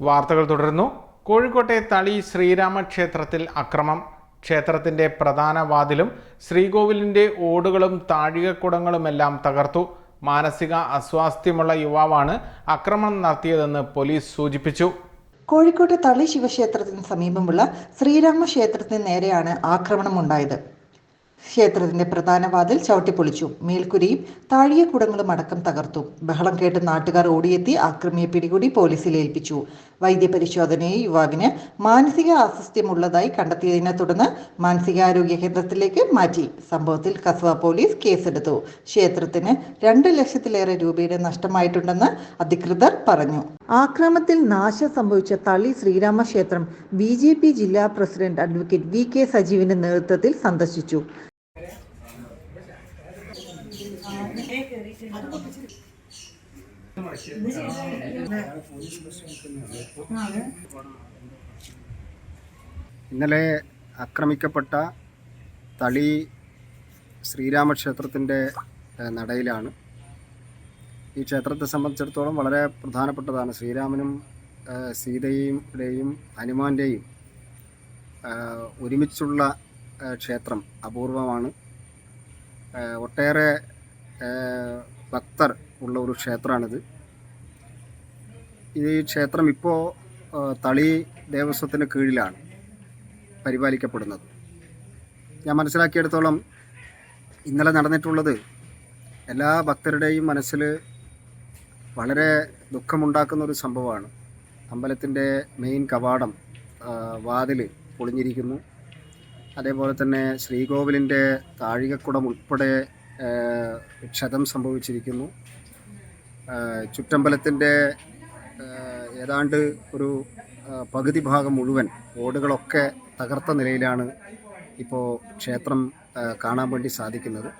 വാർത്തകൾ തുടരുന്നു. കോഴിക്കോട്ടെ തളി ശ്രീരാമ ക്ഷേത്രത്തിൽ അക്രമം. ക്ഷേത്രത്തിന്റെ പ്രധാന വാതിലും ശ്രീകോവിലിന്റെ ഓടുകളും താഴികക്കുടങ്ങളുമെല്ലാം തകർത്തു. മാനസിക അസ്വാസ്ഥ്യമുള്ള യുവാവാണ് ആക്രമണം നടത്തിയതെന്ന് പോലീസ് സൂചിപ്പിച്ചു. കോഴിക്കോട്ടെ തളി ശിവക്ഷേത്രത്തിന് സമീപമുള്ള ശ്രീരാമ ക്ഷേത്രത്തിന് നേരെയാണ് ആക്രമണമുണ്ടായത്. ക്ഷേത്രത്തിന്റെ പ്രധാന വാതിൽ ചവിട്ടിപ്പൊളിച്ചു. മേൽക്കുരിയും കുടങ്ങളും അടക്കം തകർത്തു. ബഹളം കേട്ട് നാട്ടുകാർ ഓടിയെത്തി ആക്രമിയെ പിടികൂടി പോലീസിൽ ഏൽപ്പിച്ചു. വൈദ്യപരിശോധനയിൽ യുവാവിന് മാനസിക അസ്വസ്ഥ്യമുള്ളതായി കണ്ടെത്തിയതിനെ തുടർന്ന് മാനസികാരോഗ്യ കേന്ദ്രത്തിലേക്ക് മാറ്റി. സംഭവത്തിൽ കസ്വ പോലീസ് കേസെടുത്തു. ക്ഷേത്രത്തിന് രണ്ട് ലക്ഷത്തിലേറെ രൂപയുടെ നഷ്ടമായിട്ടുണ്ടെന്ന് അധികൃതർ പറഞ്ഞു. ആക്രമത്തിൽ നാശം സംഭവിച്ച തളി ശ്രീരാമ ക്ഷേത്രം ബി ജില്ലാ പ്രസിഡന്റ് അഡ്വക്കേറ്റ് വി കെ സജീവിന്റെ നേതൃത്വത്തിൽ സന്ദർശിച്ചു. ഇന്നലെ ആക്രമിക്കപ്പെട്ട തളി ശ്രീരാമക്ഷേത്രത്തിന്റെ നടയിലാണ്. ഈ ക്ഷേത്രത്തെ സംബന്ധിച്ചിടത്തോളം വളരെ പ്രധാനപ്പെട്ടതാണ്. ശ്രീരാമനും സീതയുടെയും ഹനുമാന്റെയും ഒരുമിച്ചുള്ള ക്ഷേത്രം അപൂർവമാണ്. ഒട്ടേറെ ഭക്തർ ഉള്ള ഒരു ക്ഷേത്രമാണിത്. ഈ ക്ഷേത്രം ഇപ്പോൾ തളി ദേവസ്വത്തിന് കീഴിലാണ് പരിപാലിക്കപ്പെടുന്നത്. ഞാൻ മനസ്സിലാക്കിയെടുത്തോളം ഇന്നലെ നടന്നിട്ടുള്ളത് എല്ലാ ഭക്തരുടെയും മനസ്സിൽ വളരെ ദുഃഖമുണ്ടാക്കുന്ന ഒരു സംഭവമാണ്. അമ്പലത്തിന്റെ മെയിൻ കവാടം വാതിൽ പൊളിഞ്ഞിരിക്കുന്നു. അതേപോലെ തന്നെ ശ്രീകോവിലിന്റെ താഴികക്കുടം ഉൾപ്പെടെ ക്ഷതം സംഭവിച്ചിരിക്കുന്നു. ചുറ്റമ്പലത്തിന്റെ ഏതാണ്ട് ഒരു പകുതി ഭാഗം മുഴുവൻ ഓടുകളൊക്കെ തകർത്ത നിലയിലാണ് ഇപ്പോൾ ക്ഷേത്രം കാണാൻ വേണ്ടി സാധിക്കുന്നത്.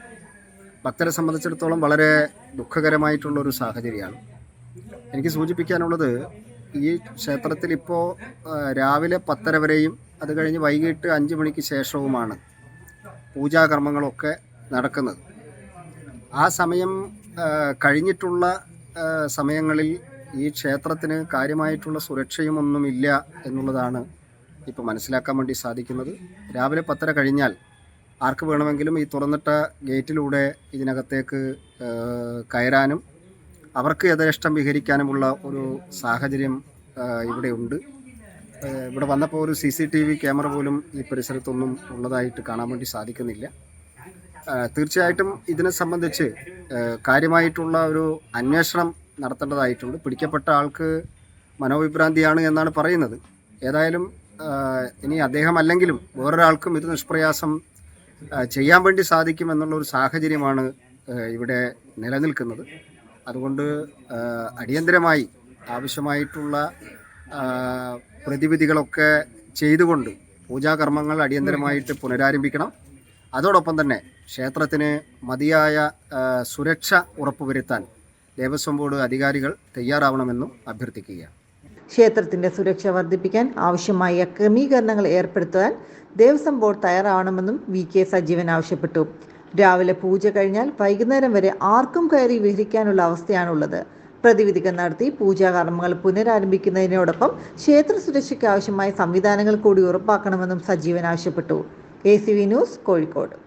ഭക്തരെ സംബന്ധിച്ചിടത്തോളം വളരെ ദുഃഖകരമായിട്ടുള്ള ഒരു സാഹചര്യമാണ്. എനിക്ക് സൂചിപ്പിക്കാനുള്ളത് ഈ ക്ഷേത്രത്തിൽ ഇപ്പോൾ രാവിലെ പത്തര വരെയും അത് കഴിഞ്ഞ് വൈകിട്ട് അഞ്ച് മണിക്ക് ശേഷവുമാണ് പൂജാകർമ്മങ്ങളൊക്കെ നടക്കുന്നത്. ആ സമയം കഴിഞ്ഞിട്ടുള്ള സമയങ്ങളിൽ ഈ ക്ഷേത്രത്തിന് കാര്യമായിട്ടുള്ള സുരക്ഷയും ഒന്നുമില്ല എന്നുള്ളതാണ് ഇപ്പോൾ മനസ്സിലാക്കാൻ വേണ്ടി സാധിക്കുന്നത്. രാവിലെ പത്തര കഴിഞ്ഞാൽ ആർക്ക് വേണമെങ്കിലും ഈ തുറന്നിട്ട ഗേറ്റിലൂടെ ഇതിനകത്തേക്ക് കയറാനും അവർക്ക് യഥേഷ്ടം വിഹരിക്കാനുമുള്ള ഒരു സാഹചര്യം ഇവിടെയുണ്ട് ഇവിടെ വന്നപ്പോൾ ഒരു C C T V camera പോലും ഈ പരിസരത്തൊന്നും ഉള്ളതായിട്ട് കാണാൻ വേണ്ടി സാധിക്കുന്നില്ല. തീർച്ചയായിട്ടും ഇതിനെ സംബന്ധിച്ച് കാര്യമായിട്ടുള്ള ഒരു അന്വേഷണം നടത്തേണ്ടതായിട്ടുണ്ട്. പിടിക്കപ്പെട്ട ആൾക്ക് മനോവിഭ്രാന്തിയാണ് എന്നാണ് പറയുന്നത്. ഏതായാലും ഇനി അദ്ദേഹം അല്ലെങ്കിലും വേറൊരാൾക്കും ഇത് നിഷ്പ്രയാസം ചെയ്യാൻ വേണ്ടി സാധിക്കും എന്നുള്ള ഒരു സാഹചര്യമാണ് ഇവിടെ നിലനിൽക്കുന്നത്. അതുകൊണ്ട് അടിയന്തരമായി ആവശ്യമായിട്ടുള്ള പ്രതിവിധികളൊക്കെ ചെയ്തുകൊണ്ട് പൂജാകർമ്മങ്ങൾ അടിയന്തരമായിട്ട് പുനരാരംഭിക്കണം. അതോടൊപ്പം തന്നെ ക്ഷേത്രത്തിന് മതിയായ സുരക്ഷ ഉറപ്പുവരുത്താൻ ദേവസ്വം ബോർഡ് അധികാരികൾ തയ്യാറാവണമെന്നും അഭ്യർത്ഥിക്കുകയാണ്. ക്ഷേത്രത്തിന്റെ സുരക്ഷ വർദ്ധിപ്പിക്കാൻ ആവശ്യമായ ക്രമീകരണങ്ങൾ ഏർപ്പെടുത്താൻ ദേവസ്വം ബോർഡ് തയ്യാറാവണമെന്നും വി കെ സജീവൻ ആവശ്യപ്പെട്ടു. രാവിലെ പൂജ കഴിഞ്ഞാൽ വൈകുന്നേരം വരെ ആർക്കും കയറി വിഹരിക്കാനുള്ള അവസ്ഥയാണുള്ളത്. പ്രതിവിധികൾ നടത്തി പൂജാകർമ്മങ്ങൾ പുനരാരംഭിക്കുന്നതിനോടൊപ്പം ക്ഷേത്ര സുരക്ഷയ്ക്ക് ആവശ്യമായ സംവിധാനങ്ങൾ കൂടി ഉറപ്പാക്കണമെന്നും സജീവൻ ആവശ്യപ്പെട്ടു. A C V news Kozhikode.